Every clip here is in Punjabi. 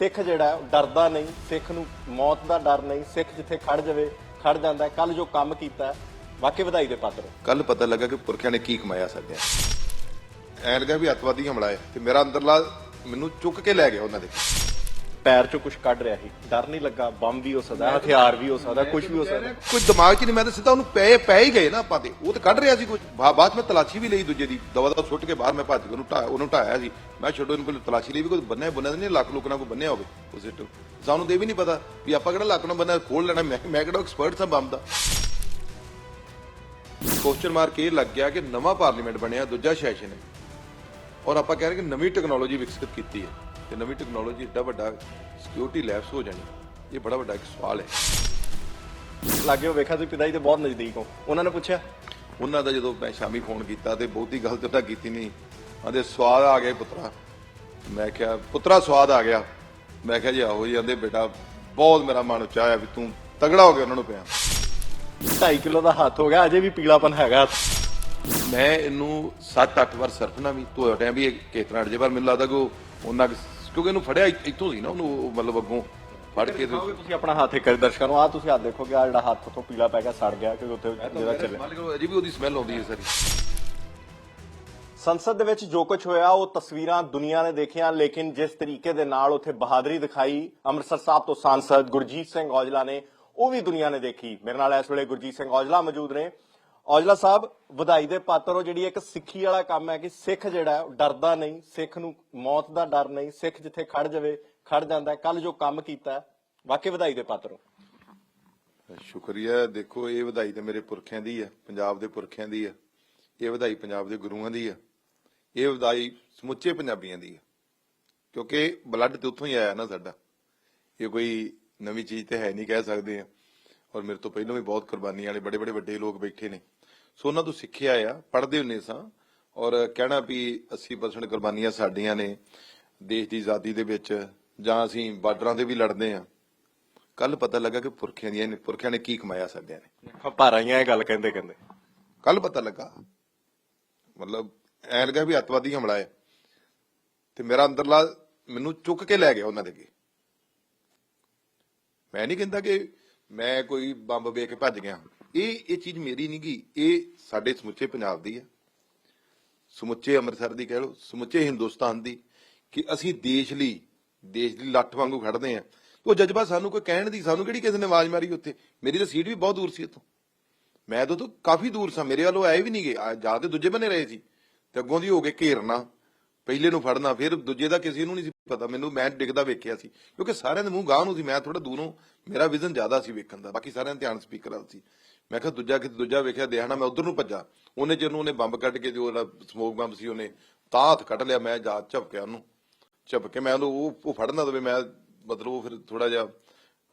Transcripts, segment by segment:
ਸਿੱਖ ਜਿਹੜਾ ਉਹ ਡਰਦਾ ਨਹੀਂ ਸਿੱਖ ਨੂੰ ਮੌਤ ਦਾ ਡਰ ਨਹੀਂ ਸਿੱਖ ਜਿੱਥੇ ਖੜ ਜਾਵੇ ਖੜ ਜਾਂਦਾ ਕੱਲ ਜੋ ਕੰਮ ਕੀਤਾ ਹੈ, ਵਾਕਈ ਵਧਾਈ ਦੇ ਪਾਤਰ ਹੋ। ਕੱਲ ਪਤਾ ਲੱਗਾ ਕਿ ਪੁਰਖਿਆਂ ਨੇ ਕੀ ਕਮਾਇਆ ਸਾਡੇ ਐ ਲੱਗਾ ਵੀ ਅੱਤਵਾਦੀ ਹਮਲਾ ਹੈ ਤੇ ਮੇਰਾ ਅੰਦਰਲਾ ਮੈਨੂੰ ਚੁੱਕ ਕੇ ਲੈ ਗਿਆ ਉਹਨਾਂ ਦੇ। ਪੈਰ ਚੋਂ ਕੁਝ ਕੱਢ ਰਿਹਾ ਸੀ। ਡਰ ਨਹੀਂ ਲੱਗਾ ਬੰਬ ਵੀ ਹੋ ਸਕਦਾ, ਹਥਿਆਰ ਵੀ ਹੋ ਸਕਦਾ ਕੁਝ ਵੀ ਹੋ ਸਕਦਾ। ਕੁਝ ਦਿਮਾਗ 'ਚ ਨਹੀਂ, ਮੈਂ ਤਾਂ ਸਿੱਧਾ ਉਹਨੂੰ ਪੈ ਪੈ ਹੀ ਗਏ ਨਾ ਆਪਾਂ ਤੇ। ਉਹ ਤਾਂ ਕੱਢ ਰਿਹਾ ਸੀ ਕੁਝ ਬਾਅਦ ਮੈਂ ਤਲਾਸ਼ੀ ਵੀ ਲਈ ਦੂਜੇ ਦੀ। ਦਵਾ ਦਵਾ ਸੁੱਟ ਕੇ ਬਾਹਰ ਮੈਂ ਭੱਜ ਕੇ ਉਹਨੂੰ ਢਾ, ਉਹਨੂੰ ਢਾਇਆ ਸੀ। ਮੈਂ ਛੱਡੋ ਇਹਨੂੰ ਕੋਲ ਤਲਾਸ਼ੀ ਲਈ ਵੀ ਕੋਈ ਬੰਨਿਆ ਬੰਨਿਆ ਨਹੀਂ ਲੱਕ ਲੁਕਣਾ ਕੋਈ ਬੰਨਿਆ ਹੋਵੇ ਉਸ ਇੱਟ। ਸਾਨੂੰ ਤੇ ਵੀ ਨਹੀਂ ਪਤਾ ਵੀ ਆਪਾਂ ਕਿਹੜਾ ਲੱਕ ਨਾਲ ਬੰਨਿਆ ਖੋਲ ਲੈਣਾ। ਮੈਂ ਮੈਂ ਕਿਹੜਾ ਐਕਸਪਰਟ ਸਾਂ ਬੰਬ ਦਾ। ਕੁਐਸਚਨ ਮਾਰਕ ਇਹ ਲੱਗ ਗਿਆ ਕਿ ਨਵਾਂ ਪਾਰਲੀਮੈਂਟ ਬਣਿਆ, ਦੂਜਾ ਸੈਸ਼ਨ ਹੈ। ਔਰ ਆਪਾਂ ਕਹਿ ਰਹੇ ਕਿ ਨਵੀਂ ਟੈਕਨੋਲੋਜੀ ਵਿਕਸਿਤ ਕੀਤੀ ਹੈ। ਤੇ ਨਵੀਂ ਟੈਕਨੋਲੋਜੀ ਏਡਾ ਵੱਡਾ ਸਿਕਿਉਰਿਟੀ ਲੈਪਸ ਹੋ ਜਾਣੀ ਇਹ ਬੜਾ ਵੱਡਾ ਇੱਕ ਸਵਾਲ ਹੈ। ਲੱਗੇ ਹੋ ਵੇਖਿਆ ਤੁਸੀਂ ਪਿਤਾ ਜੀ ਦੇ ਬਹੁਤ ਨਜ਼ਦੀਕ ਹੋ। ਉਹਨਾਂ ਨੇ ਪੁੱਛਿਆ? ਉਹਨਾਂ ਦਾ ਜਦੋਂ ਮੈਂ ਸ਼ਾਮੀ ਫੋਨ ਕੀਤਾ ਤੇ ਬਹੁਤੀ ਗੱਲ ਤੇ ਤਾਂ ਕੀਤੀ ਨਹੀਂ। ਆਂਦੇ ਸਵਾਦ ਆ ਗਿਆ ਪੁੱਤਰਾ। ਮੈਂ ਕਿਹਾ ਪੁੱਤਰਾ ਸਵਾਦ ਆ ਗਿਆ। ਮੈਂ ਕਿਹਾ ਜੀ ਆਹੋ ਜੀ। ਆਂਦੇ ਬੇਟਾ ਬਹੁਤ ਮੇਰਾ ਮਨ ਉੱਚਾ ਹੋਇਆ ਵੀ ਤੂੰ ਤਗੜਾ ਹੋ ਗਿਆ ਉਹਨਾਂ ਨੂੰ ਪਿਆ। 2.5 ਕਿਲੋ ਦਾ ਹੱਥ ਹੋ ਗਿਆ ਅਜੇ ਵੀ ਪੀਲਾਪਨ ਹੈਗਾ। ਮੈਂ ਇਹਨੂੰ 7-8 ਵਾਰ ਸਰਫਣਾ ਵੀ ਧੋਇਆ ਟਾਈਮ ਵੀ ਇਹ ਕੇਤਨਾ ਅੜ ਜੇ ਪਰ ਮੈਨੂੰ ਲੱਗਦਾ ਕਿ ਉਹ ਉਹਨਾਂ ਕੁ- ਕਿਉਂਕਿ ਇਹਨੂੰ ਫੜਿਆ ਇੱਥ- ਇੱਥੋਂ ਸੀ ਨਾ ਉਹਨੂੰ ਉਹ ਮਤਲਬ ਅੱਗੋਂ ਫੜ ਕੇ ਤੇ ਦਿਖਾਓਗੇ ਤੁਸੀਂ ਆਪਣਾ ਹੱਥ ਇੱਕ ਵਾਰੀ ਦਰਸ਼ਕਾਂ ਨੂੰ ਆ ਤੁਸੀਂ ਹੱਥ ਦੇਖੋਗੇ ਆ ਜਿਹੜਾ ਹੱਥ ਤੋਂ ਪੀਲਾ ਪੈ ਗਿਆ ਸੜ ਗਿਆ ਕਿਉਂਕਿ ਉੱਥੇ ਜਿਹੜਾ ਚੱਲਿਆ। ਮਾਲਕ ਨੂੰ ਅਜੇ ਵੀ ਉਹਦੀ ਸਮੈਲ ਆਉਂਦੀ ਹੈ ਸਾਰੀ। ਸੰਸਦ ਦੇ ਵਿੱਚ ਜੋ ਕੁਝ ਹੋਇਆ ਉਹ ਤਸਵੀਰਾਂ ਦੁਨੀਆ ਨੇ ਦੇਖੀਆਂ ਲੇਕਿਨ ਜਿਸ ਤਰੀਕੇ ਦੇ ਨਾਲ ਉੱਥੇ ਬਹਾਦਰੀ ਦਿਖਾਈ ਅੰਮ੍ਰਿਤਸਰ ਸਾਹਿਬ ਤੋਂ ਸਾਂਸਦ ਗੁਰਜੀਤ ਸਿੰਘ ਔਜਲਾ ਨੇ ਉਹ ਵੀ ਦੁਨੀਆ ਨੇ ਦੇਖੀ। ਮੇਰੇ ਨਾਲ ਇਸ ਵੇਲੇ ਗੁਰਜੀਤ ਸਿੰਘ ਔਜਲਾ ਮੌਜੂਦ ਨੇ। ਔਜਲਾ ਸਾਹਿਬ, ਵਧਾਈ ਦੇ ਪਾਤਰ ਹੋ, ਜਿਹੜੀ ਇੱਕ ਸਿੱਖੀ ਵਾਲਾ ਕੰਮ ਹੈ ਕਿ ਸਿੱਖ ਜਿਹੜਾ ਉਹ ਡਰਦਾ ਨਹੀਂ, ਸਿੱਖ ਨੂੰ ਮੌਤ ਦਾ ਡਰ ਨਹੀਂ, ਸਿੱਖ ਜਿੱਥੇ ਖੜ ਜਾਵੇ, ਖੜ ਜਾਂਦਾ ਕੱਲ ਜੋ ਕੰਮ ਕੀਤਾ ਵਾਕਈ ਵਧਾਈ ਦੇ ਪਾਤਰ ਹੋ। ਸ਼ੁਕਰੀਆ, ਦੇਖੋ, ਇਹ ਵਧਾਈ ਤੇ ਮੇਰੇ ਪੁਰਖਿਆਂ ਦੀ ਹੈ, ਪੰਜਾਬ ਦੇ ਪੁਰਖਿਆਂ ਦੀ ਹੈ, ਇਹ ਵਧਾਈ ਪੰਜਾਬ ਦੇ ਗੁਰੂਆਂ ਦੀ ਹੈ, ਇਹ ਵਧਾਈ ਸਮੁੱਚੇ ਪੰਜਾਬੀਆਂ ਦੀ ਹੈ, ਕਿਉਂਕਿ ਬਲੱਡ ਤੇ ਉੱਥੋਂ ਹੀ ਆਇਆ ਨਾ ਸਾਡਾ, ਇਹ ਕੋਈ ਨਵੀਂ ਚੀਜ਼ ਤੇ ਹੈ ਨਹੀਂ, ਕਹਿ ਸਕਦੇ ਆ ਔਰ ਮੇਰੇ ਤੋਂ ਪਹਿਲਾਂ ਵੀ ਬਹੁਤ ਕੁਰਬਾਨੀ ਵਾਲੇ ਬੜੇ ਬੜੇ ਵੱਡੇ ਲੋਕ ਬੈਠੇ ਨੇ। ਸੋ ਉਹਨਾਂ ਤੋਂ ਸਿੱਖਿਆ ਆ ਪੜ੍ਹਦੇ ਹੁੰਨੇ ਸਾਂ ਔਰ ਕਹਿਣਾ ਵੀ 80% ਕੁਰਬਾਨੀਆਂ ਸਾਡੀਆਂ ਨੇ ਦੇਸ਼ ਦੀ ਆਜ਼ਾਦੀ ਦੇ ਵਿੱਚ ਜਾਂ ਅਸੀਂ ਬਾਰਡਰਾਂ ਤੇ ਵੀ ਲੜਦੇ ਆ ਕੱਲ ਪਤਾ ਲੱਗਾ ਕਿ ਪੁਰਖਿਆਂ ਦੀਆਂ ਪੁਰਖਿਆਂ ਨੇ ਕੀ ਕਮਾਇਆ ਸਾਡਿਆਂ ਨੇ। ਭਾਰਾਈਆਂ ਇਹ ਗੱਲ ਕਹਿੰਦੇ ਕਹਿੰਦੇ। ਕੱਲ ਪਤਾ ਲੱਗਾ ਮਤਲਬ ਐਂ ਲੱਗਾ ਵੀ ਅੱਤਵਾਦੀ ਹਮਲਾ ਹੈ। ਤੇ ਮੇਰਾ ਅੰਦਰਲਾ ਮੈਨੂੰ ਚੁੱਕ ਕੇ ਲੈ ਗਿਆ ਉਹਨਾਂ ਦੇ ਅੱਗੇ। ਮੈਂ ਨਹੀਂ ਕਹਿੰਦਾ ਕਿ ਮੈਂ ਕੋਈ ਬੰਬ ਵੇਖ ਕੇ ਭੱਜ ਗਿਆ। ਇਹ ਇਹ ਚੀਜ਼ ਮੇਰੀ ਨਹੀਂ ਗਈ ਇਹ ਸਾਡੇ ਸਮੁੱਚੇ ਪੰਜਾਬ ਦੀ ਹੈ ਸਮੁੱਚੇ ਅੰਮ੍ਰਿਤਸਰ ਦੀ ਕਹਿ ਲਓ, ਸਮੁੱਚੇ ਹਿੰਦੁਸਤਾਨ ਦੀ ਕਿ ਅਸੀਂ ਦੇਸ਼ ਲਈ, ਦੇਸ਼ ਦੀ ਲੱਠ ਵਾਂਗੂ ਖੜਦੇ ਆ। ਉਹ ਜਜ਼ਬਾ ਸਾਨੂੰ ਕੋਈ ਕਹਿਣ ਦੀ, ਸਾਨੂੰ ਕਿਹੜੀ ਕਿਸੇ ਨੇ ਆਵਾਜ਼ ਮਾਰੀ ਉੱਥੇ? ਮੇਰੀ ਤਾਂ ਸੀਟ ਵੀ ਬਹੁਤ ਦੂਰ ਸੀ ਇੱਥੋਂ। ਮੈਂ ਤਾਂ ਤੋਂ ਕਾਫੀ ਦੂਰ ਸਾਂ। ਮੇਰੇ ਵੱਲੋਂ ਆਏ ਵੀ ਨਹੀਂ ਗਏ ਆ- ਜਾ ਤੇ ਦੂਜੇ ਬੰਨੇ ਰਹੇ ਸੀ। ਤੇ ਅੱਗੋਂ ਦੀ ਹੋ ਕੇ ਘੇਰਨਾ, ਪਹਿਲੇ ਨੂੰ ਫੜਨਾ, ਫਿਰ ਦੂਜੇ ਦਾ ਕਿਸੇ ਨੂੰ ਨਹੀਂ ਸੀ ਪਤਾ। ਮੈਨੂੰ, ਮੈਂ ਡਿੱਗਦਾ ਵੇਖਿਆ ਸੀ। ਕਿਉਂਕਿ ਸਾਰਿਆਂ ਦੇ ਮੂੰਹ ਗਾਹ ਨੂੰ ਸੀ। ਮੈਂ ਥੋੜਾ ਦੂਰੋਂ, ਮੇਰਾ ਵਿਜ਼ਨ ਜ਼ਿਆਦਾ ਸੀ ਵੇਖਣ ਦਾ। ਬਾਕੀ ਸਾਰਿਆਂ ਦਾ ਧਿਆਨ ਸਪੀਕਰ ਵੱਲ ਸੀ। ਮੈਂ ਕਿਹਾ ਦੂਜਾ ਕਿਤੇ ਦੂਜਾ ਵੇਖਿਆ ਦੇਖਣਾ ਮੈਂ ਉਧਰ ਨੂੰ ਭੱਜਾ। ਉਹਨੇ ਜਿਹਨੂੰ ਉਹਨੇ ਬੰਬ ਕੱਢ ਕੇ ਜੋ ਸਮੋਕ ਬੰਬ ਸੀ, ਉਹਨੇ ਤਾਂ ਹੱਥ ਕੱਢ ਲਿਆ, ਮੈਂ ਜਾ ਝਪਕਿਆ ਉਹਨੂੰ। ਝਪਕੇ, ਮੈਂ ਉਹਨੂੰ, ਉਹ ਉਹ ਫੜਨਾ ਦਵੇ, ਮੈਂ ਮਤਲਬ ਉਹ ਫਿਰ ਥੋੜਾ ਜਿਹਾ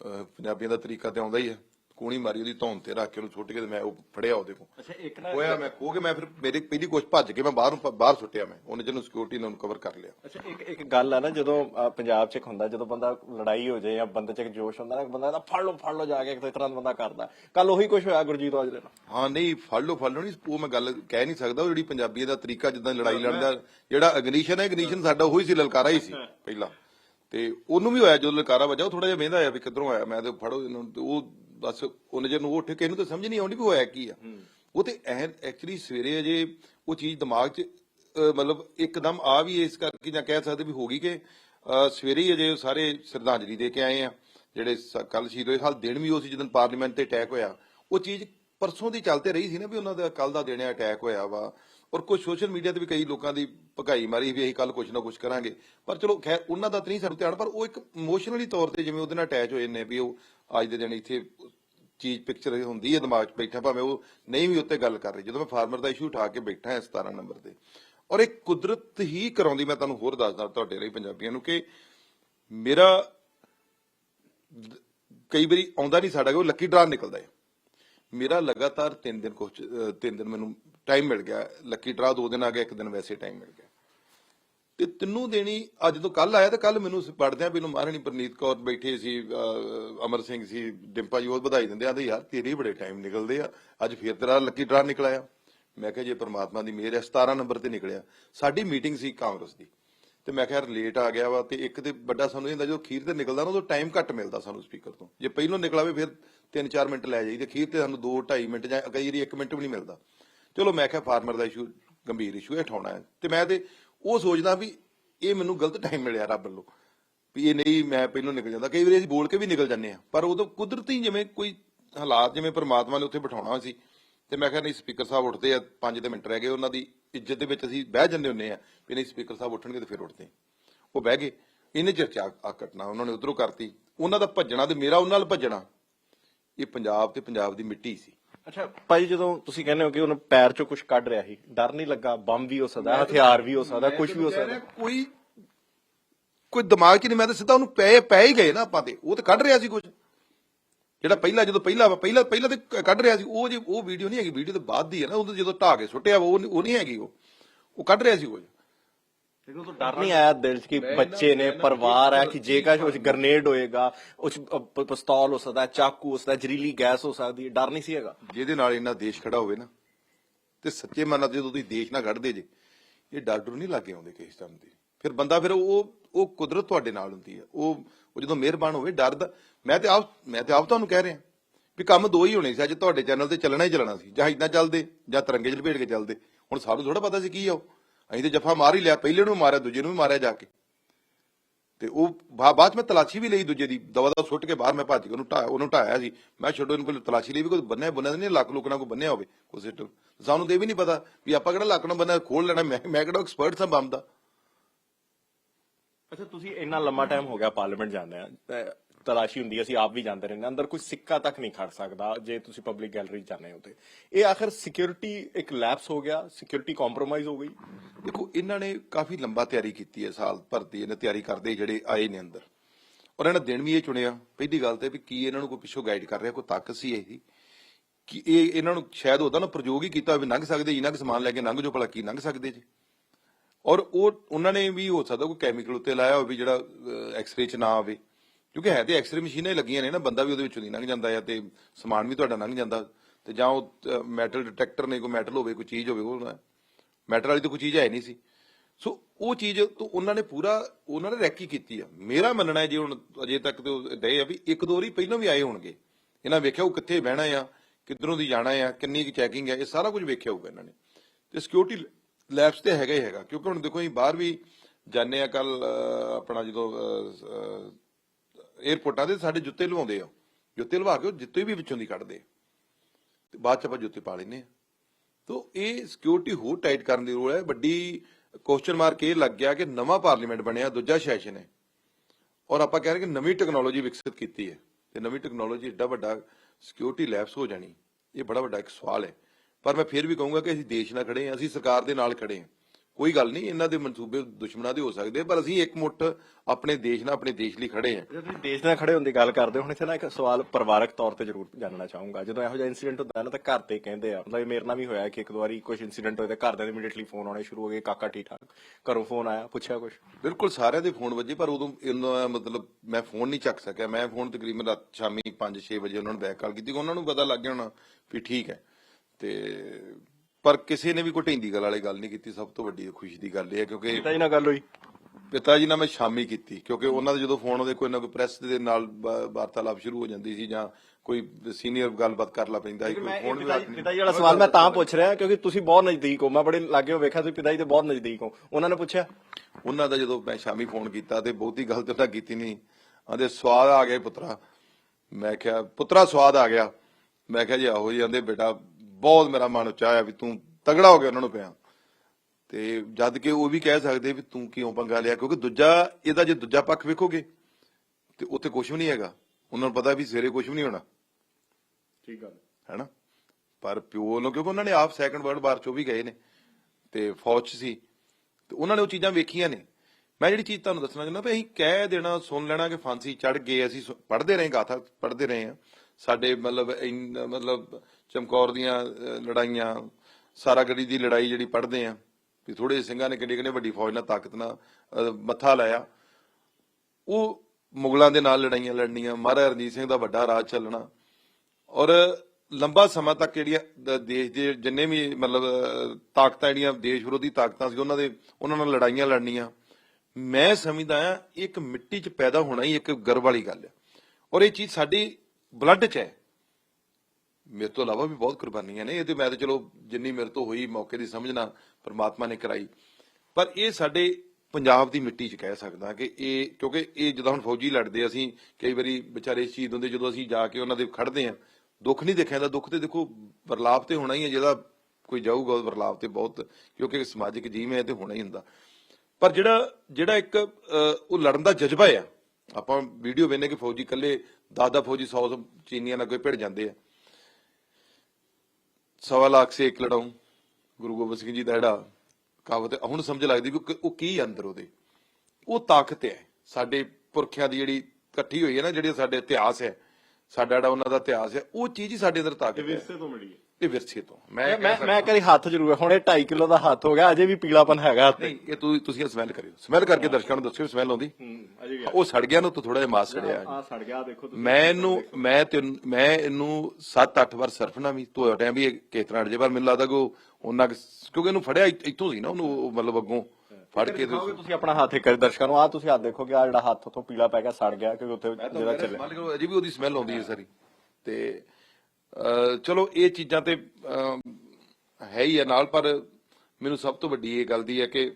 ਪੰਜਾਬੀਆਂ ਦਾ ਤਰੀਕਾ ਤੇ ਆਉਂਦਾ ਹੀ ਹੈ। ਕੂਣੀ ਮਾਰੀ ਉਹਦੀ ਧੌਣ ਤੇ ਰੱਖ ਕੇ ਉਹਨੂੰ ਸੁੱਟ ਕੇ ਤੇ ਮੈਂ ਉਹ ਫੜਿਆ ਉਹਦੇ ਕੋਲ। ਅੱਛਾ ਇੱਕ ਨਾ ਹੋਇਆ ਮੈਂ ਖੋ ਕੇ ਮੈਂ ਫਿਰ ਮੇਰੇ ਪਹਿਲੀ ਕੁਛ ਭੱਜ ਕੇ ਮੈਂ ਬਾਹਰ ਬਾਹਰ ਸੁੱਟਿਆ ਮੈਂ। ਉਹਨੇ ਜਿਹਨੂੰ ਸਿਕਿਉਰਿਟੀ ਨੇ ਉਹਨੂੰ ਕਵਰ ਕਰ ਲਿਆ। ਅੱਛਾ ਇੱਕ ਇੱਕ ਗੱਲ ਆ ਨਾ ਜਦੋਂ ਪੰਜਾਬ 'ਚ ਇੱਕ ਹੁੰਦਾ ਜਦੋਂ ਬੰਦਾ ਲੜਾਈ ਹੋ ਜਾਏ ਜਾਂ ਬੰਦੇ 'ਚ ਇੱਕ ਜੋਸ਼ ਹੁੰਦਾ ਨਾ ਬੰਦਾ ਕਹਿੰਦਾ ਫੜ ਲਓ ਫੜ ਲਓ ਜਾ ਕੇ ਇੱਕ ਤਰ੍ਹਾਂ ਦਾ ਬੰਦਾ ਕਰਦਾ। ਕੱਲ ਉਹੀ ਕੁਝ ਹੋਇਆ ਗੁਰਜੀਤ ਔਜਲੇ ਨਾਲ? ਹਾਂ ਨਹੀਂ ਫੜ ਲਓ ਫੜ ਲਓ ਨਹੀਂ ਉਹ ਮੈਂ ਗੱਲ ਕਹਿ ਨਹੀਂ ਸਕਦਾ ਉਹ ਜਿਹੜੀ ਪੰਜਾਬੀ ਦਾ ਤਰੀਕਾ ਜਿੱਦਾਂ ਲੜਾਈ ਲੜਨ ਦਾ ਜਿਹੜਾ ਅਗਨੀਸ਼ਨ ਹੈ ਅਗਨੀਸ਼ਨ ਸਾਡਾ ਉਹੀ ਸੀ ਲਲਕਾਰਾ ਹੀ ਸੀ ਪਹਿਲਾਂ। ਤੇ ਉਹਨੂੰ ਵੀ ਹੋਇਆ ਜਦੋਂ ਲਲਕਾਰਾ ਵੱਜਾ ਉਹ ਥੋੜਾ ਜਿਹਾ ਵੇਂਦਾ ਆਇਆ ਵੀ ਕਿੱਧਰੋਂ ਆਇਆ ਮੈਂ ਤੇ ਫੜੋ ਇਹਨੂੰ ਤੇ ਉਹ ਬਸ ਉਹਨੇ ਜਿਹਨੂੰ ਉਹ ਉੱਠ ਕੇ ਇਹਨੂੰ ਤਾਂ ਸਮਝ ਨਹੀਂ ਆਉਂਦੀ ਵੀ ਹੋਇਆ ਕੀ ਆ। ਉਹ ਤੇ ਐਕਚੁਅਲੀ ਸਵੇਰੇ ਅਜੇ ਉਹ ਚੀਜ਼ ਦਿਮਾਗ 'ਚ ਮਤਲਬ ਇੱਕਦਮ ਆ ਵੀ ਇਸ ਕਰਕੇ ਜਾਂ ਕਹਿ ਸਕਦੇ ਵੀ ਹੋ ਗਈ ਕਿ ਸਵੇਰੇ ਹੀ ਅਜੇ ਸਾਰੇ ਸ਼ਰਧਾਂਜਲੀ ਦੇ ਕੇ ਆਏ ਆ। ਜਿਹੜੇ ਕੱਲ ਸ਼ਹੀਦ ਹੋਏ ਹਾਲ ਦਿਨ ਵੀ ਉਹ ਸੀ ਜਦੋਂ ਪਾਰਲੀਮੈਂਟ ਤੇ ਅਟੈਕ ਹੋਇਆ। ਉਹ ਚੀਜ਼ ਪਰਸੋਂ ਦੀ ਚੱਲਤੇ ਰਹੀ ਸੀ ਨਾ ਵੀ ਉਹਨਾਂ ਦਾ ਕੱਲ ਦਾ ਦਿਨ ਅਟੈਕ ਹੋਇਆ ਵਾ। ਔਰ ਕੁਝ ਸੋਸ਼ਲ ਮੀਡੀਆ ਤੇ ਵੀ ਕਈ ਲੋਕਾਂ ਦੀ ਭਗਾਈ ਮਾਰੀ ਵੀ ਅਸੀਂ ਕੱਲ ਕੁਝ ਨਾ ਕੁਝ ਕਰਾਂਗੇ। ਪਰ ਚਲੋ ਖੈਰ ਉਹਨਾਂ ਦਾ ਤਾਂ ਨਹੀਂ ਸਾਨੂੰ ਧਿਆਨ ਪਰ ਉਹ ਇੱਕ ਇਮੋਸ਼ਨਲੀ ਤੌਰ ਤੇ ਜਿਵੇਂ ਉਹਦੇ ਨਾਲ ਅਟੈਚ ਹੋਏ ਨੇ ਵੀ ਉਹ ਅੱਜ ਦੇ ਦਿਨ ਇੱਥੇ ਚੀਜ਼ ਪਿਕਚਰ ਹੁੰਦੀ ਹੈ, ਦਿਮਾਗ 'ਚ ਬੈਠਾ, ਭਾਵੇਂ ਉਹ ਨਹੀਂ ਵੀ ਉੱਤੇ ਗੱਲ ਕਰ ਰਹੀ, ਜਦੋਂ ਮੈਂ ਫਾਰਮਰ ਦਾ ਇਸ਼ੂ ਉਠਾ ਕੇ ਬੈਠਾ ਹਾਂ 17 ਨੰਬਰ ਤੇ। ਔਰ ਇਹ ਕੁਦਰਤ ਹੀ ਕਰਾਉਂਦੀ, ਮੈਂ ਤੁਹਾਨੂੰ ਹੋਰ ਦੱਸਦਾ ਤੁਹਾਡੇ ਲਈ ਪੰਜਾਬੀਆਂ ਨੂੰ ਕਿ ਮੇਰਾ ਕਈ ਵਾਰੀ ਆਉਂਦਾ ਨਹੀਂ ਸਾਡਾ ਉਹ ਲੱਕੀ ਡਰਾ ਨਿਕਲਦਾ ਹੈ। ਮੇਰਾ ਲਗਾਤਾਰ 3 ਦਿਨ ਕੁਝ 3 ਦਿਨ ਮੈਨੂੰ ਟਾਈਮ ਮਿਲ ਗਿਆ ਲੱਕੀ ਡਰਾ 2 ਦਿਨ ਆ ਗਿਆ, ਇੱਕ ਦਿਨ ਵੈਸੇ ਟਾਈਮ ਮਿਲ ਗਿਆ। ਤੇ ਤਿੰਨੂੰ ਦੇਣੀ ਅੱਜ ਤੋਂ ਕੱਲ ਆਇਆ ਤੇ ਕੱਲ ਮੈਨੂੰ ਪੜਦਿਆਂ ਵੀ ਮਹਾਰਾਣੀ ਪ੍ਰਨੀਤ ਕੌਰ ਬੈਠੇ ਸੀ ਅਮਰ ਸਿੰਘ ਸੀ, ਡਿੰਪਾ ਜੀ ਉਹ ਵਧਾਈ ਦਿੰਦੇ ਆਂਦੇ ਯਾਰ ਤੇਰੇ ਬੜੇ ਟਾਈਮ ਨਿਕਲਦੇ ਆ, ਅੱਜ ਫੇਰ ਤੇਰਾ ਲੱਕੀ ਡਰਾ ਨਿਕਲਿਆ ਮੈਂ ਕਿਹਾ ਜੇ ਪ੍ਰਮਾਤਮਾ ਦੀ ਮਿਹਰ ਹੈ 17 ਨੰਬਰ ਤੇ ਨਿਕਲਿਆ। ਸਾਡੀ ਮੀਟਿੰਗ ਸੀ ਕਾਂਗਰਸ ਦੀ, ਤੇ ਮੈਂ ਕਿਹਾ ਲੇਟ ਆ ਗਿਆ ਵਾ ਤੇ ਇੱਕ ਤੇ ਵੱਡਾ ਸਾਨੂੰ ਇਹ ਹੁੰਦਾ ਜਦੋਂ ਖੀਰ ਤੇ ਨਿਕਲਦਾ ਨਾ ਉਦੋਂ ਟਾਈਮ ਘੱਟ ਮਿਲਦਾ ਸਾਨੂੰ ਸਪੀਕਰ ਤੋਂ। ਜੇ ਪਹਿਲੋਂ ਨਿਕਲਾਵੇ ਫਿਰ 3-4 ਮਿੰਟ ਲੈ ਜਾਈਦੇ, ਖੀਰ ਤੇ ਸਾਨੂੰ 2-2.5 ਮਿੰਟ ਜਾਂ ਕਈ ਵਾਰੀ 1 ਮਿੰਟ ਵੀ ਨਹੀਂ ਮਿਲਦਾ। ਚਲੋ ਮੈਂ ਕਿਹਾ ਫਾਰਮਰ ਦਾ ਇਸ਼ੂ ਗੰਭੀਰ ਇਸ਼ੂ ਹੈ ਉਠਾਉਣਾ ਹੈ। ਤੇ ਮੈਂ ਤੇ ਉਹ ਸੋਚਦਾ ਵੀ ਇਹ ਮੈਨੂੰ ਗਲਤ ਟਾਈਮ ਮਿਲਿਆ ਰੱਬ ਵੱਲੋਂ। ਵੀ ਇਹ ਨਹੀਂ, ਮੈਂ ਪਹਿਲੋਂ ਨਿਕਲ ਜਾਂਦਾ। ਕਈ ਵਾਰੀ ਅਸੀਂ ਬੋਲ ਕੇ ਵੀ ਨਿਕਲ ਜਾਂਦੇ ਆ ਪਰ ਉਦੋਂ ਕੁਦਰਤੀ ਜਿਵੇਂ ਕੋਈ ਹਾਲਾਤ, ਜਿਵੇਂ ਪ੍ਰਮਾਤਮਾ ਨੇ ਉੱਥੇ ਬਿਠਾਉਣਾ ਸੀ, ਤੇ ਮੈਂ ਕਿਹਾ, ਨਹੀਂ ਸਪੀਕਰ ਸਾਹਿਬ ਉੱਠਦੇ ਆ 5 ਦੇ ਮਿੰਟ ਰਹਿ ਗਏ, ਉਹਨਾਂ ਦੀ ਇੱਜ਼ਤ ਦੇ ਵਿੱਚ ਅਸੀਂ ਬਹਿ ਜਾਂਦੇ ਹੁੰਨੇ ਆ ਵੀ ਨਹੀਂ ਸਪੀਕਰ ਸਾਹਿਬ ਉੱਠਣਗੇ ਤੇ ਫਿਰ ਉੱਠਦੇ ਉਹ ਬਹਿ ਗਏ। ਇਹਨੇ ਚਰਚਾ ਆ ਘਟਨਾ ਉਹਨਾਂ ਨੇ ਉਧਰੋਂ ਕਰਤੀ। ਉਹਨਾਂ ਦਾ ਭੱਜਣਾ ਤੇ ਮੇਰਾ ਉਹਨਾਂ ਨਾਲ ਭੱਜਣਾ, ਇਹ ਪੰਜਾਬ ਤੇ ਪੰਜਾਬ ਦੀ ਮਿੱਟੀ ਸੀ। ਅੱਛਾ ਭਾਈ ਜਦੋਂ ਤੁਸੀਂ ਕਹਿੰਦੇ ਹੋ ਕਿ ਉਹਨੂੰ ਪੈਰ ਚੋਂ ਕੁਝ ਕੱਢ ਰਿਹਾ ਸੀ ਡਰ ਨਹੀਂ ਲੱਗਾ? ਬੰਬ ਵੀ ਹੋ ਸਕਦਾ ਹਥਿਆਰ ਵੀ ਹੋ ਸਕਦਾ ਕੁਝ ਵੀ ਹੋ ਸਕਦਾ? ਕੋਈ ਕੋਈ ਦਿਮਾਗ 'ਚ ਨਹੀਂ ਮੈਂ ਤਾਂ ਸਿੱਧਾ ਉਹਨੂੰ ਪੈ ਪੈ ਹੀ ਗਏ ਨਾ ਆਪਾਂ ਤੇ। ਉਹ ਤਾਂ ਕੱਢ ਰਿਹਾ ਸੀ ਕੁਝ ਜਿਹੜਾ ਪਹਿਲਾਂ ਜਦੋਂ ਪਹਿਲਾਂ ਪਹਿਲਾਂ ਪਹਿਲਾਂ ਤੇ ਕੱਢ ਰਿਹਾ ਸੀ ਉਹ ਜੇ ਉਹ ਵੀਡੀਓ ਨਹੀਂ ਹੈਗੀ ਵੀਡੀਓ ਤੇ ਬਾਅਦ ਦੀ ਹੈ ਨਾ ਉਹ ਜਦੋਂ ਢਾ ਕੇ ਸੁੱਟਿਆ ਉਹ ਉਹ ਨਹੀਂ ਹੈਗੀ ਉਹ। ਉਹ ਕੱਢ ਰਿਹਾ ਸੀ ਕੁਝ ਤੋਂ ਡਰ ਨਹੀਂ ਆਇਆ ਦਿਲ 'ਚ ਕਿ ਬੱਚੇ ਨੇ ਪਰਿਵਾਰ ਹੈ ਕਿ ਜੇਕਰ ਉਸ ਗ੍ਰਨੇਡ ਹੋਏਗਾ ਉਸ ਪਿਸਤੌਲ ਹੋ ਸਕਦਾ ਚਾਕੂ ਹੋ ਸਕਦਾ ਜ਼ਹਿਰੀਲੀ ਗੈਸ ਹੋ ਸਕਦੀ ਹੈ ਡਰ ਨਹੀਂ ਸੀ ਹੈਗਾ। ਜਿਹਦੇ ਨਾਲ ਇੰਨਾ ਦੇਸ਼ ਖੜਾ ਹੋਵੇ ਨਾ ਤੇ ਸੱਚੇ ਮਨ ਨਾਲ ਜਦੋਂ ਤੁਸੀਂ ਦੇਸ਼ ਨਾਲ ਖੜਦੇ ਜੇ ਇਹ ਡਾਕਟਰ ਨਹੀਂ ਲੱਗੇ ਆਉਂਦੇ ਕਿਸੇ ਟਾਈਮ ਦੇ। ਫਿਰ ਬੰਦਾ ਫਿਰ ਉਹ ਉਹ ਕੁਦਰਤ ਤੁਹਾਡੇ ਨਾਲ ਹੁੰਦੀ ਹੈ। ਉਹ ਉਹ ਜਦੋਂ ਮਿਹਰਬਾਨ ਹੋਵੇ ਡਰ ਦਾ ਮੈਂ ਤੇ ਆਪ ਮੈਂ ਤੇ ਆਪ ਤੁਹਾਨੂੰ ਕਹਿ ਰਿਹਾ ਵੀ ਕੰਮ ਦੋ ਹੀ ਹੋਣੇ ਸੀ ਅੱਜ ਤੁਹਾਡੇ ਚੈਨਲ ਤੇ ਚੱਲਣਾ ਹੀ ਚੱਲਣਾ ਸੀ ਜਾਂ ਇਦਾਂ ਚੱਲਦੇ ਜਾਂ ਤਰੰਗੇ 'ਚ ਲਪੇਟ ਕੇ ਚੱਲਦੇ। ਹੁਣ ਸਾਨੂੰ ਥੋੜਾ ਪਤਾ ਸੀ ਕੀ ਆ ਉਹ। ਅਸੀਂ ਤੇ ਜਫਾ ਮਾਰ ਹੀ ਲਿਆ, ਪਹਿਲੇ ਨੂੰ ਮਾਰਿਆ, ਦੂਜੇ ਨੂੰ ਵੀ ਮਾਰਿਆ ਜਾ ਕੇ। ਤੇ ਉਹ ਬਾਅਦ 'ਚ ਤਲਾਸ਼ੀ ਵੀ ਲਈ ਦੂਜੇ ਦੀ, ਦਵਾ ਦਾ ਸੁੱਟ ਕੇ ਬਾਹਰ ਮੈਂ ਭੱਜ ਕੇ ਉਹਨੂੰ ਢਾਇਆ ਉਹਨੂੰ ਢਾਇਆ ਸੀ। ਮੈਂ ਛੱਡੋ ਇਹਨੂੰ ਪਹਿਲੇ ਤਲਾਸ਼ੀ ਲਈ ਵੀ ਕੋਈ ਬੰਨਿਆ ਬੰਨਿਆ ਨਹੀਂ, ਲੱਕ ਲੁੱਕ ਕੋਈ ਬੰਨਿਆ ਹੋਵੇ, ਕੋਈ ਸਿੱਟ। ਸਾਨੂੰ ਤੇ ਇਹ ਵੀ ਨਹੀਂ ਪਤਾ ਵੀ ਆਪਾਂ ਕਿਹੜਾ ਲੱਕ ਨੂੰ ਬੰਨਿਆ ਖੋਲ ਲੈਣਾ, ਮੈਂ ਮੈਂ ਕਿਹੜਾ ਐਕਸਪਰਟ ਸਾਂ ਬੰਬ ਦਾ। ਅੱਛਾ, ਤੁਸੀਂ ਇੰਨਾ ਲੰਮਾ ਟਾਈਮ ਹੋ ਗਿਆ ਪਾਰਲੀਮੈਂਟ ਜਾਂਦੇ ਆ ਤਲਾਸ਼ੀ ਹੁੰਦੀ ਹੈ, ਅਸੀਂ ਆਪ ਵੀ ਜਾਂਦੇ ਰਹਿੰਦੇ ਅੰਦਰ ਕੋਈ ਸਿੱਕਾ ਤੱਕ ਨਹੀਂ ਖੜ ਸਕਦਾ ਜੇ ਤੁਸੀਂ ਪਬਲਿਕ ਗੈਲਰੀ ਜਾਂਦੇ ਹੋ ਤੇ। ਇਹ ਆਖਰ ਸਿਕਿਉਰਿਟੀ ਇੱਕ ਲੈਪਸ ਹੋ ਗਿਆ ਸਿਕਿਉਰਿਟੀ ਕੰਪਰੋਮਾਈਜ਼ ਹੋ ਗਈ। ਦੇਖੋ ਇਹਨਾਂ ਨੇ ਕਾਫੀ ਲੰਬਾ ਤਿਆਰੀ ਕੀਤੀ ਹੈ ਸਾਲ ਭਰ ਦੀ ਇਹਨੇ ਤਿਆਰੀ ਕਰਦੇ ਜਿਹੜੇ ਆਏ ਨੇ ਅੰਦਰ। ਔਰ ਇਹਨਾਂ ਦਿਨ ਵੀ ਇਹ ਚੁਣਿਆ। ਪਹਿਲੀ ਗੱਲ ਤੇ ਵੀ ਕੀ ਇਹਨਾਂ ਨੂੰ ਕੋਈ ਪਿੱਛੋਂ ਗਾਈਡ ਕਰ ਰਿਹਾ ਕੋਈ ਤਾਕਤ ਸੀ ਇਹਦੀ ਕਿ ਇਹ ਇਹਨਾਂ ਨੂੰ ਸ਼ਾਇਦ ਉਹਦਾ ਨਾ ਪ੍ਰਯੋਗ ਹੀ ਕੀਤਾ ਵੀ ਲੰਘ ਸਕਦੇ ਜਿੰਨਾ ਕੁ ਸਮਾਨ ਲੈ ਕੇ ਲੰਘ ਜੋ ਭਲਾ ਕੀ ਲੰਘ ਸਕਦੇ ਜੀ। ਔਰ ਉਹ ਉਹਨਾਂ ਨੇ ਵੀ ਹੋ ਸਕਦਾ ਕੋਈ ਕੈਮੀਕਲ ਉੱਤੇ ਲਾਇਆ ਹੋਵੇ ਜਿਹੜਾ ਐਕਸ-ਰੇ ਚ ਨਾ ਆਵੇ। ਕਿਉਂਕਿ ਹੈ ਤੇ ਐਕਸਰੇ ਮਸ਼ੀਨਾਂ ਹੀ ਲੱਗੀਆਂ ਨੇ ਨਾ, ਬੰਦਾ ਵੀ ਉਹਦੇ ਵਿੱਚੋਂ ਦੀ ਲੰਘ ਜਾਂਦਾ ਹੈ ਤੇ ਸਮਾਨ ਵੀ ਤੁਹਾਡਾ ਲੰਘ ਜਾਂਦਾ ਤੇ ਜਾਂ ਉਹ ਮੈਟਲ ਡਿਟੈਕਟਰ ਨੇ ਕੋਈ ਮੈਟਲ ਹੋਵੇ, ਕੋਈ ਚੀਜ਼ ਹੋਵੇ, ਉਹ ਮੈਟਲ ਵਾਲੀ ਤਾਂ ਕੋਈ ਚੀਜ਼ ਹੈ ਨਹੀਂ ਸੀ। ਸੋ ਉਹ ਚੀਜ਼ ਤੋਂ ਉਹਨਾਂ ਨੇ ਪੂਰਾ, ਉਹਨਾਂ ਨੇ ਰੈਕੀ ਕੀਤੀ ਆ। ਮੇਰਾ ਮੰਨਣਾ ਹੈ ਜੇ ਹੁਣ ਅਜੇ ਤੱਕ ਤੇ ਉਹ ਆ ਵੀ ਇੱਕ ਦੋ ਵਾਰੀ ਪਹਿਲਾਂ ਵੀ ਆਏ ਹੋਣਗੇ। ਇਹਨਾਂ ਵੇਖਿਆ ਉਹ ਕਿੱਥੇ ਬਹਿਣਾ ਆ, ਕਿੱਧਰੋਂ ਦੀ ਜਾਣਾ ਆ, ਕਿੰਨੀ ਕੀ ਚੈਕਿੰਗ ਹੈ ਇਹ ਸਾਰਾ ਕੁਝ ਵੇਖਿਆ ਹੋਊਗਾ ਇਹਨਾਂ ਨੇ। ਤੇ ਸਿਕਿਉਰਿਟੀ ਲੈਬਸ ਤੇ ਹੈਗਾ ਹੀ ਹੈਗਾ, ਕਿਉਂਕਿ ਹੁਣ ਦੇਖੋ ਅਸੀਂ ਬਾਹਰ ਵੀ ਜਾਂਦੇ ਆ ਕੱਲ ਆਪਣਾ ਜਦੋਂ 에어ਪੋਰਟਾਂ ਦੇ ਸਾਡੇ ਜੁੱਤੇ ਲਵਾਉਂਦੇ ਆ। ਜੁੱਤੇ ਲਵਾ ਕੇ ਉਹ ਜੁੱਤੇ ਵੀ ਵਿੱਚੋਂ ਦੀ ਕੱਢਦੇ ਤੇ ਬਾਅਦ ਚ ਆਪਾਂ ਜੁੱਤੇ ਪਾ ਲੈਨੇ ਆ। ਤੋ ਇਹ ਸਿਕਿਉਰਿਟੀ ਹੋਰ ਟਾਈਟ ਕਰਨ ਦੀ ਲੋੜ ਹੈ। ਵੱਡੀ ਕੁਐਸਚਨ ਮਾਰਕ ਇਹ ਲੱਗ ਗਿਆ ਕਿ ਨਵਾਂ ਪਾਰਲੀਮੈਂਟ ਬਣਿਆ, ਦੂਜਾ ਸੈਸ਼ਨ ਹੈ। ਔਰ ਆਪਾਂ ਕਹਿ ਰਹੇ ਕਿ ਨਵੀਂ ਟੈਕਨੋਲੋਜੀ ਵਿਕਸਿਤ ਕੀਤੀ ਹੈ। ਤੇ ਨਵੀਂ ਟੈਕਨੋਲੋਜੀ ਏਡਾ ਵੱਡਾ ਸਿਕਿਉਰਿਟੀ ਲੈਪਸ ਹੋ ਜਾਣੀ। ਇਹ ਬੜਾ ਵੱਡਾ ਇੱਕ ਸਵਾਲ ਹੈ। ਪਰ ਮੈਂ ਫਿਰ ਵੀ ਕਹੂੰਗਾ ਕਿ ਅਸੀਂ ਦੇਸ਼ ਨਾਲ ਖੜੇ ਹਾਂ, ਅਸੀਂ ਸਰਕਾਰ ਦੇ ਨਾਲ ਖੜੇ ਹਾਂ। ਕੋਈ ਗੱਲ ਨਹੀਂ ਇਹਨਾਂ ਦੇ ਮਨਸੂਬੇ ਦੁਸ਼ਮਣਾਂ ਦੇ ਹੋ ਸਕਦੇ ਪਰ ਅਸੀਂ ਇੱਕ ਮੁੱਠ ਆਪਣੇ ਦੇਸ਼ ਨਾਲ ਆਪਣੇ ਦੇਸ਼ ਲਈ ਖੜੇ ਹਾਂ ਜਦੋਂ ਤੁਸੀਂ ਦੇਸ਼ ਨਾਲ ਖੜੇ ਹੋਣ ਦੀ ਗੱਲ ਕਰਦੇ ਹੋ ਹੁਣ ਇੱਥੇ ਨਾ ਇੱਕ ਸਵਾਲ ਪਰਿਵਾਰਕ ਤੌਰ ਤੇ ਜ਼ਰੂਰ ਜਾਣਨਾ ਚਾਹੂੰਗਾ। ਜਦੋਂ ਇਹੋ ਜਿਹਾ ਇਨਸੀਡੈਂਟ ਹੁੰਦਾ ਨਾ ਤਾਂ ਘਰ ਤੇ ਕਹਿੰਦੇ ਆ ਮਤਲਬ ਮੇਰੇ ਨਾਲ ਵੀ ਹੋਇਆ ਕਿ ਇੱਕ ਦੋ ਵਾਰੀ ਕੁਝ ਇਨਸੀਡੈਂਟ ਹੋਏ ਤੇ ਘਰ ਦੇ ਇਮੀਡੀਏਟਲੀ ਫੋਨ ਆਉਣੇ ਸ਼ੁਰੂ ਹੋ ਗਏ ਕਾਕਾ ਠੀਕ ਠਾਕ ਘਰੋਂ ਫੋਨ ਆਇਆ ਪੁੱਛਿਆ ਕੁਝ ਬਿਲਕੁਲ ਸਾਰਿਆਂ ਦੇ ਫੋਨ ਵੱਜੇ ਪਰ ਉਦੋਂ ਇਹਨਾਂ ਮਤਲਬ ਮੈਂ ਫੋਨ ਨਹੀਂ ਚੱਕ ਸਕਿਆ। ਮੈਂ ਫੋਨ ਤਕਰੀਬਨ ਰਾਤ ਸ਼ਾਮੀ 5-6 ਵਜੇ ਉਹਨਾਂ ਨੂੰ ਬੈਕ ਕਾਲ ਕੀਤੀ ਉਹਨਾਂ ਨੂੰ ਪਤਾ ਲੱਗ ਗਿਆ ਹੋਣਾ ਵੀ ਠੀਕ ਹੈ। ਤੇ ਪਰ ਕਿਸੇ ਨੇ ਵੀ ਕੋਈ ਢੈਂਦੀ ਗੱਲ ਵਾਲੀ ਗੱਲ ਨਹੀਂ ਕੀਤੀ ਸਭ ਤੋਂ ਵੱਡੀ ਖੁਸ਼ੀ ਦੀ ਗੱਲ ਇਹ ਹੈ ਕਿਉਂਕਿ ਪਿਤਾ ਜੀ ਨਾਲ ਗੱਲ ਹੋਈ। ਪਿਤਾ ਜੀ ਨਾਲ ਮੈਂ ਸ਼ਾਮੀ ਕੀਤੀ ਕਿਉਂਕਿ ਉਹਨਾਂ ਦੇ ਜਦੋਂ ਫੋਨ ਉਹਦੇ ਕੋਈ ਨਾ ਕੋਈ ਪ੍ਰੈਸ ਦੇ ਨਾਲ ਵਾਰਤਾਲਾਪ ਸ਼ੁਰੂ ਹੋ ਜਾਂਦੀ ਸੀ ਜਾਂ ਕੋਈ ਸੀਨੀਅਰ ਗੱਲਬਾਤ ਕਰ ਲਾ ਪੈਂਦਾ ਸੀ ਕੋਈ ਫੋਨ ਵੀ ਪਿਤਾ ਜੀ ਪਿਤਾ ਜੀ ਵਾਲਾ ਸਵਾਲ ਮੈਂ ਤਾਂ ਪੁੱਛ ਰਿਹਾ ਕਿਉਂਕਿ ਤੁਸੀਂ ਬਹੁਤ ਨਜ਼ਦੀਕ ਹੋ। ਮੈਂ ਬੜੇ ਲਾਗੇ ਹੋ ਵੇਖਿਆ ਤੁਸੀਂ ਪਿਤਾ ਜੀ ਦੇ ਬਹੁਤ ਨਜ਼ਦੀਕ ਹੋ। ਉਹਨਾਂ ਨੇ ਪੁੱਛਿਆ? ਉਹਨਾਂ ਦਾ ਜਦੋਂ ਮੈਂ ਸ਼ਾਮੀ ਫੋਨ ਕੀਤਾ ਤੇ ਬਹੁਤੀ ਗੱਲ ਤੇ ਉਹਨਾਂ ਕੀਤੀ ਨਹੀਂ। ਆਂਦੇ ਸਵਾਦ ਆ ਗਿਆ ਪੁੱਤਰਾ। ਮੈਂ ਕਿਹਾ ਪੁੱਤਰਾ ਸਵਾਦ ਆ ਗਿਆ। ਮੈਂ ਕਿਹਾ ਜੀ ਆਹੋ ਜੀ ਆਂਦੇ ਬੇਟਾ ਬਹੁਤ ਮੇਰਾ ਮਨ ਆਇਆ ਵੀ ਤੂੰ ਤਗੜਾ ਹੋ ਗਿਆ ਉਹਨਾਂ ਨੂੰ ਪਿਆ। ਤੇ ਜਦ ਕਿ ਉਹ ਵੀ ਕਹਿ ਸਕਦੇ ਵੀ ਤੂੰ ਕਿਉਂ ਪੰਗਾ ਲਿਆ? ਕਿਉਂਕਿ ਦੂਜਾ ਇਹਦਾ ਜੇ ਦੂਜਾ ਪੱਖ ਵੇਖੋਗੇ ਤੇ ਉੱਥੇ ਕੁਝ ਵੀ ਨਹੀਂ ਹੈਗਾ। ਉਹਨਾਂ ਨੂੰ ਪਤਾ ਵੀ ਸਵੇਰੇ ਕੁਝ ਵੀ ਨਹੀਂ ਹੋਣਾ। ਠੀਕ ਗੱਲ। ਹੈਨਾ? ਪਰ ਪਿਓ ਨੂੰ ਕਿਉਂਕਿ ਉਹਨਾਂ ਨੇ ਆਪ ਸੈਕੰਡ ਵਰਲਡ ਵਾਰ ਚੋਂ ਵੀ ਗਏ ਨੇ ਤੇ ਫੌਜ 'ਚ ਸੀ। ਤੇ ਉਹਨਾਂ ਨੇ ਉਹ ਚੀਜ਼ਾਂ ਵੇਖੀਆਂ ਨੇ। ਮੈਂ ਜਿਹੜੀ ਚੀਜ਼ ਤੁਹਾਨੂੰ ਦੱਸਣਾ ਚਾਹੁੰਦਾ ਵੀ ਅਸੀਂ ਕਹਿ ਦੇਣਾ ਸੁਣ ਲੈਣਾ ਕਿ ਫਾਂਸੀ ਚੜ ਗਏ ਅਸੀਂ ਪੜ੍ਹਦੇ ਰਹੇ ਗਾਥਾ ਪੜ੍ਹਦੇ ਰਹੇ ਆ ਸਾਡੇ ਮਤਲਬ ਇੰਨ- ਮਤਲਬ ਚਮਕੌਰ ਦੀਆਂ ਲੜਾਈਆਂ ਸਾਰਾਗੜੀ ਦੀ ਲੜਾਈ ਜਿਹੜੀ ਪੜ੍ਹਦੇ ਆ, ਵੀ ਥੋੜੇ ਸਿੰਘਾਂ ਨੇ ਕਿੰਨੇ ਕਿੰਨੇ ਵੱਡੀ ਫੌਜ ਨਾਲ ਤਾਕਤ ਨਾਲ ਮੱਥਾ ਲਾਇਆ। ਉਹ ਮੁਗਲਾਂ ਦੇ ਨਾਲ ਲੜਾਈਆਂ ਲੜਨੀਆਂ, ਮਹਾਰਾਜਾ ਰਣਜੀਤ ਸਿੰਘ ਦਾ ਵੱਡਾ ਰਾਜ ਚੱਲਣਾ। ਔਰ ਲੰਬਾ ਸਮਾਂ ਤੱਕ ਜਿਹੜੀਆਂ ਦੇਸ਼ ਦੇ ਜਿੰਨੇ ਵੀ ਮਤਲਬ ਤਾਕਤਾਂ ਜਿਹੜੀਆਂ ਦੇਸ਼ ਵਿਰੋਧੀ ਤਾਕਤਾਂ ਸੀ, ਉਹਨਾਂ ਦੇ, ਉਹਨਾਂ ਨਾਲ ਲੜਾਈਆਂ ਲੜਨੀਆਂ। ਮੈਂ ਸਮਝਦਾ ਆ ਇੱਕ ਮਿੱਟੀ 'ਚ ਪੈਦਾ ਹੋਣਾ ਹੀ ਇੱਕ ਗਰਵ ਵਾਲੀ ਗੱਲ ਹੈ। ਔਰ ਇਹ ਚੀਜ਼ ਸਾਡੀ ਬਲੱਡ 'ਚ ਹੈ। ਮੇਰੇ ਤੋਂ ਇਲਾਵਾ ਵੀ ਬਹੁਤ ਕੁਰਬਾਨੀਆਂ ਨੇ। ਇਹ ਤੇ ਮੈਂ ਤਾਂ ਚਲੋ ਜਿੰਨੀ ਮੇਰੇ ਤੋਂ ਹੋਈ ਮੌਕੇ ਦੀ ਸਮਝਣਾ ਪ੍ਰਮਾਤਮਾ ਨੇ ਕਰਾਈ। ਪਰ ਇਹ ਸਾਡੇ ਪੰਜਾਬ ਦੀ ਮਿੱਟੀ 'ਚ ਕਹਿ ਸਕਦਾ ਕਿ ਇਹ ਕਿਉਂਕਿ ਇਹ ਜਦੋਂ ਹੁਣ ਫੌਜੀ ਲੜਦੇ ਅਸੀਂ ਕਈ ਵਾਰੀ ਵਿਚਾਰੇ ਸ਼ਹੀਦ ਹੁੰਦੇ, ਜਦੋਂ ਅਸੀਂ ਜਾ ਕੇ ਉਹਨਾਂ ਦੇ ਖੜਦੇ ਆ, ਦੁੱਖ ਨਹੀਂ ਦੇਖਿਆ ਜਾਂਦਾ। ਦੁੱਖ ਤੇ ਦੇਖੋ ਬਰਲਾਪ ਤੇ ਹੋਣਾ ਹੀ ਹੈ ਜਿਹੜਾ ਕੋਈ ਜਾਊਗਾ ਉਹ ਬਰਲਾਪ ਤੇ ਬਹੁਤ, ਕਿਉਂਕਿ ਸਮਾਜਿਕ ਜੀਵ ਹੈ ਤੇ ਹੋਣਾ ਹੀ ਹੁੰਦਾ। ਪਰ ਜਿਹੜਾ ਜਿਹੜਾ ਇੱਕ ਉਹ ਲੜਨ ਦਾ ਜਜ਼ਬਾ ਆ, ਆਪਾਂ ਵੀਡੀਓ ਵੇਖਨੇ ਕਿ ਫੌਜੀ ਇਕੱਲੇ ਦਾਦਾ ਫੌਜੀ 100 ਚੀਨੀਆਂ ਨਾਲ ਕੋਈ ਭਿੜ ਜਾਂਦੇ ਆ। ਸਵਾ ਲੱਖ ਸੇ ਇੱਕ ਲੜਾਉਂ ਗੁਰੂ ਗੋਬਿੰਦ ਸਿੰਘ ਜੀ ਦਾ ਜਿਹੜਾ ਕਹਾਵਤ ਹੁਣ ਸਮਝ ਲੱਗਦੀ ਵੀ ਉਹ- ਕੀ ਹੈ ਅੰਦਰ ਉਹਦੇ। ਉਹ ਤਾਕਤ ਹੈ। ਸਾਡੇ ਪੁਰਖਿਆਂ ਦੀ ਜਿਹੜੀ ਇਕੱਠੀ ਹੋਈ ਹੈ ਨਾ, ਜਿਹੜੀ ਸਾਡੇ ਇਤਿਹਾਸ ਹੈ, ਸਾਡਾ ਜਿਹੜਾ ਉਹਨਾਂ ਦਾ ਇਤਿਹਾਸ ਹੈ, ਉਹ ਚੀਜ਼ ਹੀ ਸਾਡੇ ਅੰਦਰ ਤਾਕਤ ਹੈ। ਤੋਂ ਮਿਲੀ ਇਹ ਵਿਰਸੇ ਤੋਂ। ਮੈਂ ਮੈਂ ਮੈਂ ਕਰੀ ਹੱਥ ਜ਼ਰੂਰ ਹੈ ਹੁਣ ਇਹ 2.5 ਕਿਲੋ ਦਾ ਹੱਥ ਹੋ ਗਿਆ ਅਜੇ ਵੀ ਪੀਲਾਪਨ ਹੈਗਾ ਹੱਥ ਨਹੀਂ ਇਹ ਤੁਸੀਂ ਤੁਸੀਂ ਸਮੈਲ ਕਰਿਓ। ਸਮੈਲ ਕਰਕੇ ਦਰਸ਼ਕਾਂ ਨੂੰ ਦੱਸਿਓ ਸਮੈਲ ਆਉਂਦੀ। ਉਹ ਸੜ ਗਿਆ ਨੂੰ ਤਾਂ ਥੋੜਾ ਜਿਹਾ ਮਾਸ ਸੜਿਆ। ਆ ਸੜ ਗਿਆ ਦੇਖੋ ਤੁਸੀਂ। ਮੈਂ ਇਹਨੂੰ ਮੈਂ ਤੇ ਮੈਂ ਇਹਨੂੰ 7-8 ਵਾਰ ਸਰਫਣਾ ਵੀ ਧੋਇਆ ਟਾਈਮ ਵੀ ਕਿਸ ਤਰ੍ਹਾਂ ਜੇ ਪਰ ਮੈਨੂੰ ਲੱਗਦਾ ਕਿ ਉਹ ਉਹਨਾਂ ਕਿਉਂਕਿ ਇਹਨੂੰ ਫੜਿਆ ਇੱਥ- ਸੀ ਨਾ ਉਹਨੂੰ ਉਹ ਮਤਲਬ ਅੱਗੋਂ ਫੜ ਕੇ ਤੁਸੀਂ ਆਪਣਾ ਹੱਥ ਇੱਕ ਦਰਸ਼ਕਾਂ ਨੂੰ। ਆ ਤੁਸੀਂ ਹੱਥ ਦੇਖੋ ਕਿ ਆ ਜਿਹੜਾ ਹੱਥ ਉਥੋਂ ਪੀਲਾ ਪੈ ਗਿਆ ਸੜ ਗਿਆ ਕਿਉਂਕਿ ਉੱਥੇ ਜਿਹੜਾ ਚੱਲੇ ਸਮੈਲ ਕਰੋ ਅਜੇ ਵੀ ਉਹਦੀ ਸਮੈਲ ਆਉਂਦੀ ਹੈ ਸਾਰੀ। ਤੇ ਚਲੋ, ਇਹ ਚੀਜ਼ਾਂ ਤੇ ਹੈ ਹੀ ਆ ਨਾਲ, ਪਰ ਮੈਨੂੰ ਸਭ ਤੋਂ ਵੱਡੀ ਇਹ ਗੱਲ ਦੀ ਹੈ ਕਿ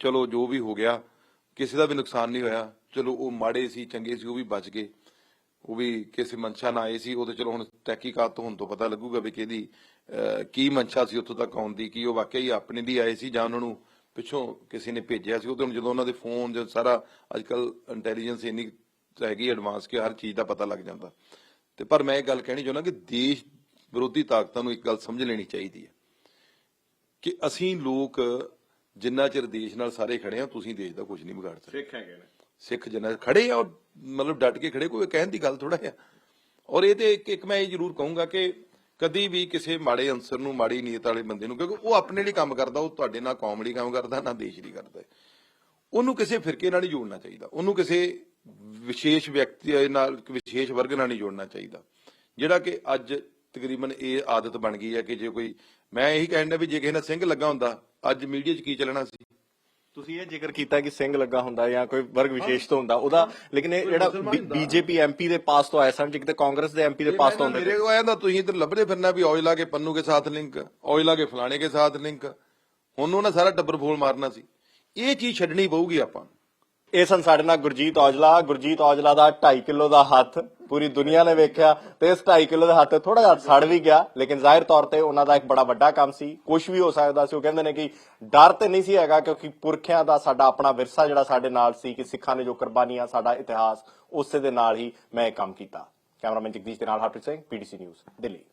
ਚਲੋ, ਜੋ ਵੀ ਹੋ ਗਿਆ, ਕਿਸੇ ਦਾ ਵੀ ਨੁਕਸਾਨ ਨਹੀਂ ਹੋਇਆ। ਚਲੋ, ਉਹ ਮਾੜੇ ਸੀ, ਚੰਗੇ ਸੀ, ਉਹ ਵੀ ਬਚ ਗਏ। ਉਹ ਵੀ ਕਿਸੇ ਮਨਸ਼ਾ ਨਾਲ ਆਏ ਸੀ, ਉਹ ਤੇ ਚਲੋ ਹੁਣ ਤਹਿਕੀਕਾਤ ਤੋਂ ਹੁਣ ਤੋਂ ਪਤਾ ਲੱਗੂਗਾ ਵੀ ਕਿਹਦੀ ਕੀ ਮਨਸ਼ਾ ਸੀ ਉੱਥੋਂ ਤੱਕ ਆਉਣ ਦੀ, ਕੀ ਉਹ ਵਾਕਈ ਆਪਣੇ ਲਈ ਆਏ ਸੀ ਜਾਂ ਉਹਨਾਂ ਨੂੰ ਪਿੱਛੋਂ ਕਿਸੇ ਨੇ ਭੇਜਿਆ ਸੀ। ਉਹ ਤੇ ਜਦੋਂ ਉਹਨਾਂ ਦੇ ਫੋਨ ਜੋ ਸਾਰਾ ਅੱਜਕੱਲ ਇੰਟੈਲੀਜੈਂਸ ਇੰਨੀ ਹੈਗੀ ਐਡਵਾਂਸ ਕਿ ਹਰ ਚੀਜ਼ ਦਾ ਪਤਾ ਲੱਗ ਜਾਂਦਾ। ਤੇ ਪਰ ਮੈਂ ਇਹ ਗੱਲ ਕਹਿਣੀ ਚਾਹੁੰਦਾ ਕਿ ਦੇਸ਼ ਵਿਰੋਧੀ ਤਾਕਤਾਂ ਨੂੰ ਇੱਕ ਗੱਲ ਸਮਝ ਲੈਣੀ ਚਾਹੀਦੀ ਹੈ ਕਿ ਅਸੀਂ ਲੋਕ ਜਿੰਨਾ ਚਿਰ ਦੇਸ਼ ਨਾਲ ਸਾਰੇ ਖੜੇ ਆ ਤੁਸੀਂ ਦੇਸ਼ ਦਾ ਕੁਝ ਨਹੀਂ ਵਿਗਾੜ ਸਕਦੇ। ਸਿੱਖ ਹੈਗੇ ਨੇ। ਸਿੱਖ ਜਿੰਨਾ ਖੜੇ ਆ ਔਰ ਮਤਲਬ ਡਟ ਕੇ ਖੜੇ ਕੋਈ ਕਹਿਣ ਦੀ ਗੱਲ ਥੋੜਾ ਹੈ ਔਰ ਇਹ ਤੇ ਇੱਕ ਇੱਕ ਮੈਂ ਇਹ ਜ਼ਰੂਰ ਕਹੂੰਗਾ ਕਿ ਕਦੀ ਵੀ ਕਿਸੇ ਮਾੜੇ ਅੰਸਰ ਨੂੰ ਮਾੜੀ ਨੀਅਤ ਵਾਲੇ ਬੰਦੇ ਨੂੰ ਕਿਉਂਕਿ ਉਹ ਆਪਣੇ ਲਈ ਕੰਮ ਕਰਦਾ ਉਹ ਤੁਹਾਡੇ ਨਾਲ ਕੌਮ ਲਈ ਕੰਮ ਕਰਦਾ ਨਾ ਦੇਸ਼ ਲਈ ਕਰਦਾ। ਉਹਨੂੰ ਕਿਸੇ ਫਿਰਕੇ ਨਾਲ ਨਹੀਂ ਜੋੜਨਾ ਚਾਹੀਦਾ। ਉਹਨੂੰ ਕਿਸੇ ਵਿਸ਼ੇਸ਼ ਵਿਅਕਤੀ ਨਾਲ ਵਿਸ਼ੇਸ਼ ਵਰਗ ਨਾਲ ਨਹੀਂ ਜੋੜਨਾ ਚਾਹੀਦਾ। ਜਿਹੜਾ ਕਿ ਅੱਜ ਤਕਰੀਬਨ ਇਹ ਆਦਤ ਬਣ ਗਈ ਹੈ ਕਿ ਜੇ ਕੋਈ ਮੈਂ ਇਹੀ ਕਹਿੰਦਾ ਵੀ ਜੇ ਕਿਸੇ ਨਾਲ ਸਿੰਘ ਲੱਗਾ ਹੁੰਦਾ ਅੱਜ ਮੀਡੀਆ 'ਚ ਕੀ ਚੱਲਣਾ ਸੀ? ਤੁਸੀਂ ਇਹ ਜ਼ਿਕਰ ਕੀਤਾ ਕਿ ਸਿੰਘ ਲੱਗਾ ਹੁੰਦਾ ਜਾਂ ਕੋਈ ਵਰਗ ਵਿਸ਼ੇਸ਼ ਤੋਂ ਹੁੰਦਾ ਉਹਦਾ ਲੇਕਿਨ ਇਹ ਜਿਹੜਾ ਬੀਜੇਪੀ ਐਮਪੀ ਦੇ ਪਾਸ ਤੋਂ ਆਇਆ ਸਮਝ ਕਿਤੇ ਕਾਂਗਰਸ ਦੇ ਐਮਪੀ ਦੇ ਪਾਸ ਤੋਂ ਹੁੰਦਾ ਮੇਰੇ ਕੋਲ ਆਇਆ ਤਾਂ ਤੁਸੀਂ ਇੱਧਰ ਲੱਭਦੇ ਫਿਰਨਾ ਵੀ ਔਜਲਾ ਕੇ ਪੰਨੂ ਕੇ ਸਾਥ ਲਿੰਕ ਔਜਲਾ ਕੇ ਫਲਾਣੇ ਕੇ ਸਾਥ ਲਿੰਕ। ਹੁਣ ਉਹਨਾਂ ਸਾਰਾ ਟੱਬਰ ਫੋਲ ਮਾਰਨਾ ਸੀ। ਇਹ ਚੀਜ਼ ਛੱਡਣੀ ਪਊਗੀ ਆਪਾਂ ਇਹ ਸਨ ਸਾਡੇ ਨਾਲ ਗੁਰਜੀਤ ਔਜਲਾ। ਗੁਰਜੀਤ ਔਜਲਾ ਦਾ 2.5 ਕਿਲੋ ਦਾ ਹੱਥ ਪੂਰੀ ਦੁਨੀਆ ਨੇ ਵੇਖਿਆ ਤੇ ਇਸ 2.5 ਕਿਲੋ ਦਾ ਹੱਥ ਥੋੜਾ ਜਿਹਾ ਸੜ ਵੀ ਗਿਆ, ਲੇਕਿਨ ਜ਼ਾਹਿਰ ਤੌਰ ਤੇ ਉਹਨਾਂ ਦਾ ਇੱਕ ਬੜਾ ਵੱਡਾ ਕੰਮ ਸੀ। ਕੁਝ ਵੀ ਹੋ ਸਕਦਾ ਸੀ, ਉਹ ਕਹਿੰਦੇ ਨੇ ਕਿ ਡਰ ਤੇ ਨਹੀਂ ਸੀ ਹੈਗਾ ਕਿਉਂਕਿ ਪੁਰਖਿਆਂ ਦਾ ਸਾਡਾ ਆਪਣਾ ਵਿਰਸਾ ਜਿਹੜਾ ਸਾਡੇ ਨਾਲ ਸੀ ਕਿ ਸਿੱਖਾਂ ਨੇ ਜੋ ਕੁਰਬਾਨੀਆਂ, ਸਾਡਾ ਇਤਿਹਾਸ ਉਸੇ ਦੇ ਨਾਲ ਹੀ ਮੈਂ ਇਹ ਕੰਮ ਕੀਤਾ। ਕੈਮਰਾਮੈਨ ਜਗਦੀਸ਼ ਦੇ ਨਾਲ Harpreet Singh, P D C news, Delhi.